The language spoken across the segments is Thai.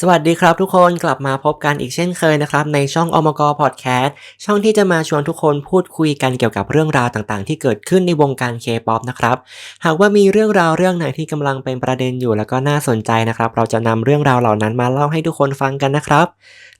สวัสดีครับทุกคนกลับมาพบกันอีกเช่นเคยนะครับ ในช่องอมกพอดแคสต์ช่องที่จะมาชวนทุกคนพูดคุยกันเกี่ยวกับเรื่องราวต่างๆ ที่เกิดขึ้นในวงการเคป๊อปนะครับ หากว่ามีเรื่องราวเรื่องไหนที่กำลังเป็นประเด็นอยู่แล้วก็น่าสนใจนะครับ เราจะนำเรื่องราวเหล่านั้นมาเล่าให้ทุกคนฟังกันนะครับ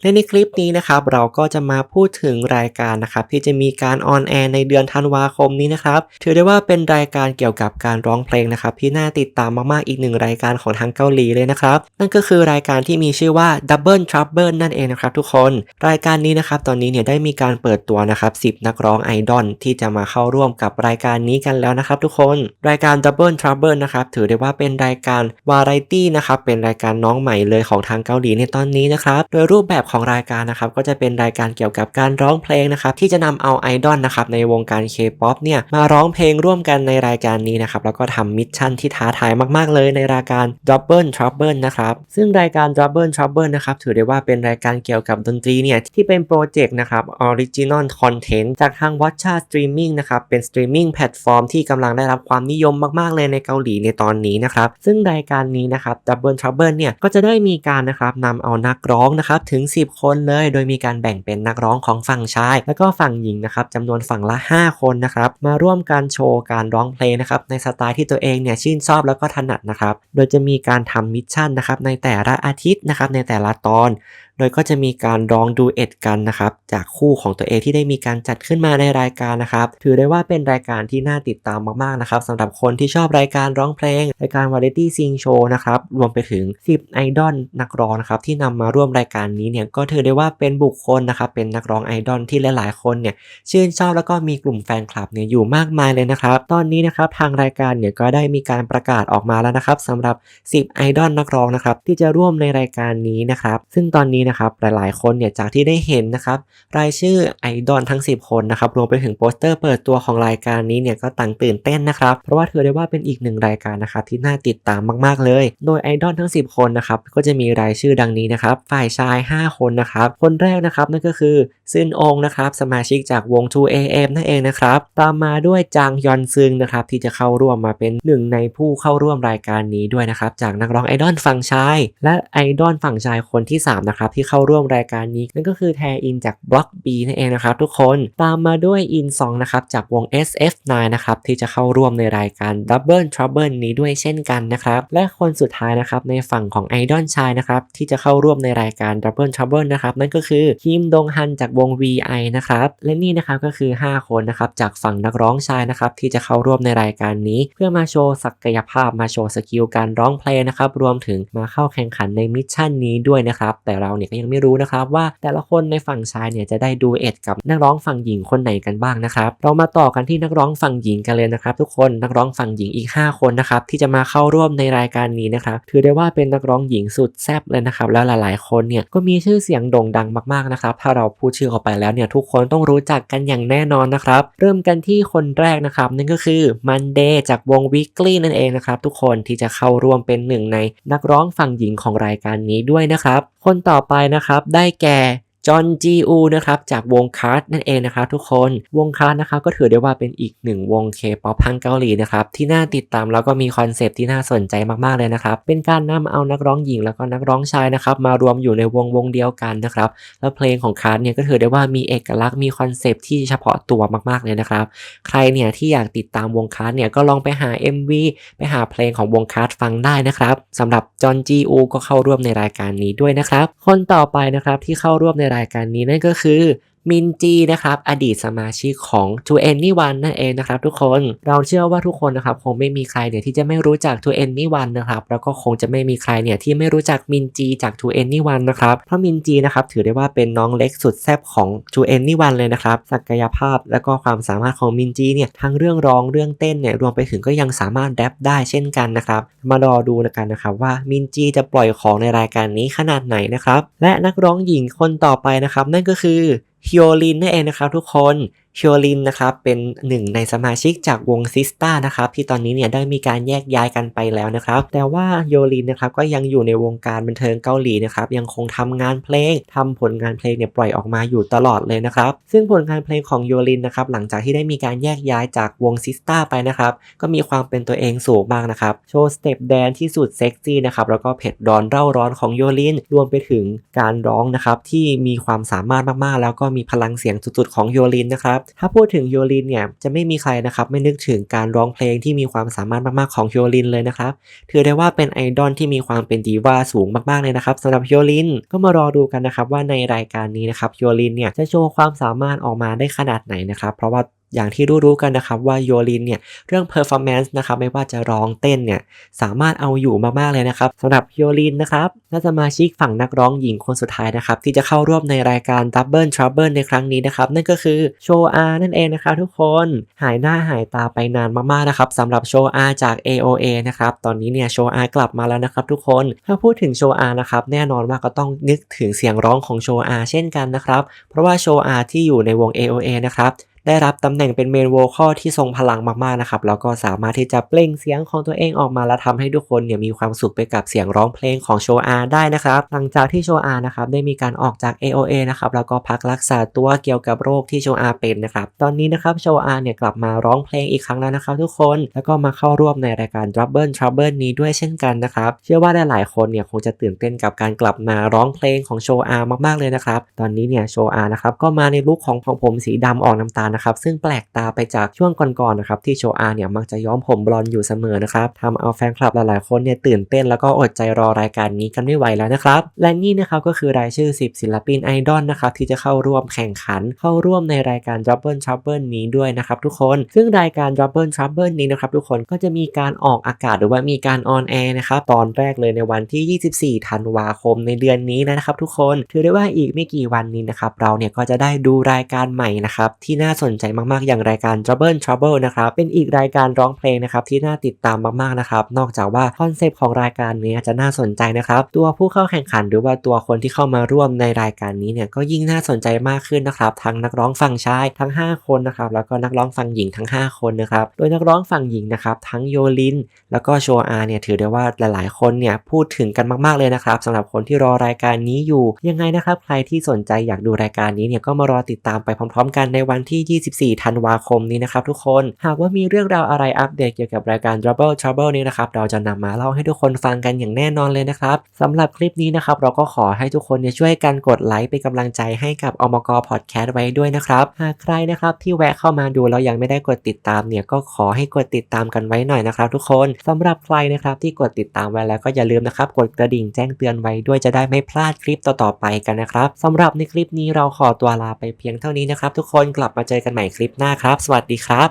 และในคลิปนี้นะครับ เราก็จะมาพูดถึงรายการนะครับ ที่จะมีการออนแอร์ในเดือนธันวาคมนี้นะครับถือได้ว่าเป็นรายการเกี่ยวกับการร้องเพลงนะครับที่น่าติดตามมากๆอีกหนึ่งรายการของทางเกาหลีเลยนะครับ นั่นก็คือรายการที่มีชื่อว่า Double Trouble นั่นเองนะครับทุกคน รายการนี้นะครับตอนนี้เนี่ยได้มีการเปิดตัวนะครับ10 นักร้องไอดอลที่จะมาเข้าร่วมกับรายการนี้กันแล้วนะครับทุกคน รายการ Double Trouble นะครับถือได้ว่าเป็นรายการวาไรตี้นะครับเป็นรายการน้องใหม่เลยของทางเกาหลีในตอนนี้นะครับโดยรูปแบบของรายการนะครับก็จะเป็นรายการเกี่ยวกับการร้องเพลงนะครับที่จะนำเอาไอดอลนะครับในวงการ K-POP เนี่ยมาร้องเพลงร่วมกันในรายการนี้นะครับแล้วก็ทำมิชชั่นที่ท้าทายมาก ๆ เลยในรายการ Double Trouble นะครับซึ่งรายการ d o Trouble นะครับถือได้ว่าเป็นรายการเกี่ยวกับดนตรีเนี่ยที่เป็นโปรเจกต์นะครับ Original Content จากทาง Watcha Streaming นะครับเป็นสตรีมมิ่งแพลตฟอร์มที่กำลังได้รับความนิยมมากๆเลยในเกาหลีในตอนนี้นะครับซึ่งรายการนี้นะครับ Double Trouble เนี่ยก็จะได้มีการนะครับนำเอานักร้องนะครับถึง 10 คนเลย โดยมีการแบ่งเป็นนักร้องของฝั่งชาย แล้วก็ฝั่งหญิงนะครับจำนวนฝั่งละ 5 คนนะครับมาร่วมการโชว์การร้องเพลงนะครับในสไตล์ที่ตัวเองเนี่ยชื่นชอบแล้วก็ถนัดนะครับโดยจะมีการทำมิชชั่นนะครับในแต่ละอาทิตย์นะครับในแต่ละตอน โดยก็จะมีการร้องดูเอ็ดกันนะครับจากคู่ของตัวเองที่ได้มีการจัดขึ้นมาในรายการนะครับถือได้ว่าเป็นรายการที่น่าติดตามมากๆนะครับสำหรับคนที่ชอบรายการร้องเพลง รายการวาไรตี้ซิงโชว์นะครับรวมไปถึง 10 ไอดอลนักร้องนะครับที่นำมาร่วมรายการนี้เนี่ยก็ถือได้ว่าเป็นบุคคลนะครับเป็นนักร้องไอดอลที่หลายๆ คนเนี่ยชื่นชอบแล้วก็มีกลุ่มแฟนคลับเนี่ยอยู่มากมายเลยนะครับตอนนี้นะครับทางรายการเนี่ยก็ได้มีการประกาศออกมาแล้วนะครับสำหรับ 10 ไอดอลนักร้องนะครับที่จะร่วมในรายายการนี้นะครับ ซึ่งตอนนี้นะครับหลายๆ คนเนี่ยจากที่ได้เห็นนะครับรายชื่อไอดอลทั้ง 10 คนนะครับรวมไปถึงโปสเตอร์เปิดตัวของรายการนี้เนี่ยก็ต่างตื่นเต้นนะครับเพราะว่าถือได้ว่าเป็นอีกหนึ่งรายการนะครับที่น่าติดตามมากๆเลย โดยไอดอลทั้ง 10 คนนะครับก็จะมีรายชื่อดังนี้นะครับฝ่ายชาย 5 คนนะครับคนแรกนะครับนั่นก็คือซึนองนะครับสมาชิกจากวง 2AM นั่นเองนะครับตามมาด้วยจางยอนซึงนะครับที่จะเข้าร่วมมาเป็นหนึ่งในผู้เข้าร่วมรายการนี้ด้วยนะครับจากนักร้องไอดอลฝั่งชายและไอดอลฝั่งชายคนที่ 3 นะครับ ที่เข้าร่วมรายการนี้ นั่นก็คือแทอินจากบล็อก B นั่นเองนะครับทุกคนตามมาด้วยอินซองนะครับจากวง SF9 นะครับที่จะเข้าร่วมในรายการ Double Trouble นี้ด้วยเช่นกันนะครับและคนสุดท้ายนะครับในฝั่งของไอดอลชายนะครับที่จะเข้าร่วมในรายการ Double Trouble นะครับนั่นก็คือคิมดงฮันจากวง VI นะครับและนี่นะครับก็คือ 5 คนนะครับจากฝั่งนักร้องชายนะครับที่จะเข้าร่วมในรายการนี้ เพื่อมาโชว์ศักยภาพมาโชว์สกิลการร้องเพลงนะครับรวมถึงมาเข้าแข่งขันในมิชชั่นนี้ด้วยนะครับ แต่เราเนี่ยก็ยังไม่รู้นะครับว่าแต่ละคนในฝั่งชายเนี่ยจะได้ดูเอ็ดกับนักร้องฝั่งหญิงคนไหนกันบ้างนะครับ เรามาต่อกันที่นักร้องฝั่งหญิงกันเลยนะครับ ทุกคนนักร้องฝั่งหญิงอีก 5 คนนะครับที่จะมาเข้าร่วมในรายการนี้นะครับถือได้ว่าเป็นนักร้องหญิงสุดแซ่บเลยนะครับแล้วหลายๆ คนเนี่ยก็มีชื่อเสียงโด่งดังมากๆนะครับถ้าเราพูดชื่อเขาไปแล้วเนี่ยทุกคนต้องรู้จักกันอย่างแน่นอนนะครับ เริ่มกันที่คนแรกนะครับนั่นก็คือมันเดย์จากวง Weekly นั่นเองนะครับทุกคนที่จะเข้าร่วมเป็นหนึ่งในนักร้องฝั่งหญิงของรายการนี้ด้วยนะครับ คนต่อไปนะครับได้แก่ จอห์นจีอูนะครับจากวงคาร์ดนั่นเองนะครับทุกคนวงคาร์ดนะครับก็ถือได้ว่าเป็นอีกหนึ่งวงเคป๊อปทางเกาหลีนะครับที่น่าติดตามแล้วก็มีคอนเซปต์ที่น่าสนใจมากๆเลยนะครับเป็นการนำเอานักร้องหญิงแล้วก็นักร้องชายนะครับมารวมอยู่ในวงวงเดียวกันนะครับแล้วเพลงของคาร์ดเนี่ยก็ถือได้ว่ามีเอกลักษณ์มีคอนเซปต์ที่เฉพาะตัวมากๆเลยนะครับใครเนี่ยที่อยากติดตามวงคาร์ดเนี่ยก็ลองไปหา MV ไปหาเพลงของวงคาร์ดฟังได้นะครับสำหรับจอห์นจีอูก็เข้าร่วมในรายการนี้ด้วยนะครับคนต่อไปนะครับที่เข้าร่วมในรายการนี้นั่นก็คือ มินจีนะครับอดีตสมาชิกของ To Anyone นั่นเองนะครับทุกคนเราเชื่อว่าทุกคนนะครับคงไม่มีใครเนี่ยที่จะไม่รู้จัก To Anyone นะครับแล้วก็คงจะไม่มีใครเนี่ยที่ไม่รู้จักมินจีจาก To Anyone นะครับเพราะมินจีนะครับถือได้ว่าเป็นน้องเล็กสุดแซ่บของ To Anyone เลยนะครับศักยภาพและก็ความสามารถของมินจีเนี่ยทั้งเรื่องร้องเรื่องเต้นเนี่ยรวมไปถึงก็ยังสามารถแรปได้เช่นกันนะครับมารอดูกันนะครับว่ามินจีจะปล่อยของในรายการนี้ขนาดไหนนะครับและนักร้องหญิงคนต่อไปนะครับนั่นก็คือ ฮิโอลินนั่นเองนะครับทุกคน เฮียวลินนะครับเป็นหนึ่งในสมาชิกจากวงซิสตานะครับที่ตอนนี้เนี่ยได้มีการแยกย้ายกันไปแล้วนะครับ แต่ว่าโยลินนะครับก็ยังอยู่ในวงการบันเทิงเกาหลีนะครับยังคงทำงานเพลงทำผลงานเพลงเนี่ยปล่อยออกมาอยู่ตลอดเลยนะครับ ซึ่งผลงานเพลงของโยลินนะครับหลังจากที่ได้มีการแยกย้ายจากวงซิสตาไปนะครับก็มีความเป็นตัวเองสูงมากนะครับโชว์สเต็ปแดนที่สุดเซ็กซี่นะครับแล้วก็เผ็ดร้อนเร่าร้อนของโยลินรวมไปถึงการร้องนะครับที่มีความสามารถมากๆ แล้วก็มีพลังเสียงสุดๆของโยลินนะครับถ้าพูดถึงโยลินเนี่ยจะไม่มีใครนะครับไม่นึกถึงการร้องเพลงที่มีความสามารถมากๆของโยลินเลยนะครับถือได้ว่าเป็นไอดอลที่มีความเป็นดีว่าสูงมากๆเลยนะครับสำหรับโยลินก็มารอดูกันนะครับว่าในรายการนี้นะครับโยลินเนี่ยจะโชว์ความสามารถออกมาได้ขนาดไหนนะครับเพราะว่า อย่างที่รู้ๆกันนะครับว่าโยลินเนี่ยเรื่อง performance นะครับไม่ว่าจะร้องเต้นเนี่ยสามารถเอาอยู่มากๆเลยนะครับสำหรับโยลินนะครับและสมาชิกฝั่งนักร้องหญิงคนสุดท้ายนะครับที่จะเข้าร่วมในรายการ Double Trouble ในครั้งนี้นะครับนั่นก็คือโชอานั่นเองนะครับทุกคนหายหน้าหายตาไปนานมากๆนะครับสำหรับโชอาจาก AOA นะครับตอนนี้เนี่ยโชอากลับมาแล้วนะครับทุกคนถ้าพูดถึงโชอานะครับแน่นอนว่าก็ต้องนึกถึงเสียงร้องของโชอาเช่นกันนะครับเพราะว่าโชอาที่อยู่ในวง AOA นะครับ ได้รับตำแหน่งเป็นเมนโวคอลที่ทรงพลังมากๆนะครับแล้วก็สามารถที่จะเปล่งเสียงของตัวเองออกมาและทำให้ทุกคนเนี่ยมีความสุขไปกับเสียงร้องเพลงของโชอาได้นะครับ หลังจากที่โชอานะครับได้มีการออกจาก AOA นะครับแล้วก็พักรักษาตัวเกี่ยวกับโรคที่โชอาเป็นนะครับตอนนี้นะครับโชอาเนี่ยกลับมาร้องเพลงอีกครั้งแล้วนะครับทุกคนแล้วก็มาเข้าร่วมในรายการ Trouble Trouble นี้ด้วยเช่นกันนะครับเชื่อว่าหลายๆคนเนี่ยคงจะตื่นเต้นกับการกลับมาร้องเพลงของโชอามากๆเลยนะครับตอนนี้เนี่ยโชอานะครับก็มาในลุคของของผมสีดำออกน้ำตาลนะครับซึ่งแปลกตาไปจากช่วงก่อนๆนะครับที่โชอาเนี่ยมักจะย้อมผมบลอนด์อยู่เสมอนะครับทำเอาแฟนคลับหลายๆคนเนี่ยตื่นเต้นแล้วก็อดใจรอรายการนี้กันไม่ไหวแล้วนะครับและนี่นะครับก็คือรายชื่อ 10 ศิลปินไอดอลนะครับที่จะเข้าร่วมแข่งขัน เข้าร่วมในรายการ Double Trouble นี้ด้วยนะครับทุกคน ซึ่งรายการ Double Trouble นี้นะครับทุกคนก็จะมีการออกอากาศหรือว่ามีการออนแอร์นะครับตอนแรกเลยในวันที่ 24 ธันวาคมในเดือนนี้นะครับทุกคนถือได้ว่าอีกไม่กี่วันนี้นะครับเราเนี่ยก็จะได้ดูรายการใหม่นะครับที่น่าสนนใจมากๆ อย่างรายการ Trouble Trouble นะครับ เป็นอีกรายการร้องเพลงนะครับที่น่าติดตามมากๆนะครับ นอกจากว่าคอนเซปต์ของรายการนี้จะน่าสนใจนะครับ ตัวผู้เข้าแข่งขันหรือว่าตัวคนที่เข้ามาร่วมในรายการนี้เนี่ยก็ยิ่งน่าสนใจมากขึ้นนะครับ ทั้งนักร้องฝั่งชายทั้ง 5 คนนะครับ แล้วก็นักร้องฝั่งหญิงทั้ง 5 คนนะครับ โดยนักร้องฝั่งหญิงนะครับทั้งโยลิน แล้วก็โชอาเนี่ยถือได้ว่าหลายๆ คนเนี่ยพูดถึงกันมากๆเลยนะครับสำหรับคนที่รอรายการนี้อยู่ยังไงนะครับ ใครที่สนใจอยากดูรายการนี้เนี่ยก็มารอติดตามไปพร้อม ๆ กันในวันที่่ 24 ธันวาคมนี้นะครับทุกคน หากว่ามีเรื่องราวอะไรอัปเดตเกี่ยวกับรายการ Trouble Trouble นี้นะครับ เราจะนำมาเล่าให้ทุกคนฟังกันอย่างแน่นอนเลยนะครับสำหรับคลิปนี้นะครับ เราก็ขอให้ทุกคนช่วยกันกดไลค์เป็นกำลังใจให้กับอมกพอดแคสต์ไว้ด้วยนะครับ หากใครนะครับที่แวะเข้ามาดูแล้วยังไม่ได้กดติดตามเนี่ยก็ขอให้กดติดตามกันไว้หน่อยนะครับ ทุกคนสำหรับใครนะครับที่กดติดตามไว้แล้วก็อย่าลืมนะครับกดกระดิ่งแจ้งเตือนไว้ด้วยจะได้ไม่พลาดคลิปต่อๆไปกันนะครับสำหรับในคลิปนี้เราขอตัวลาไปเพียงเท่านี้นะครับทุกคนกลับมาเจอกันใหม่คลิปหน้าครับ สวัสดีครับ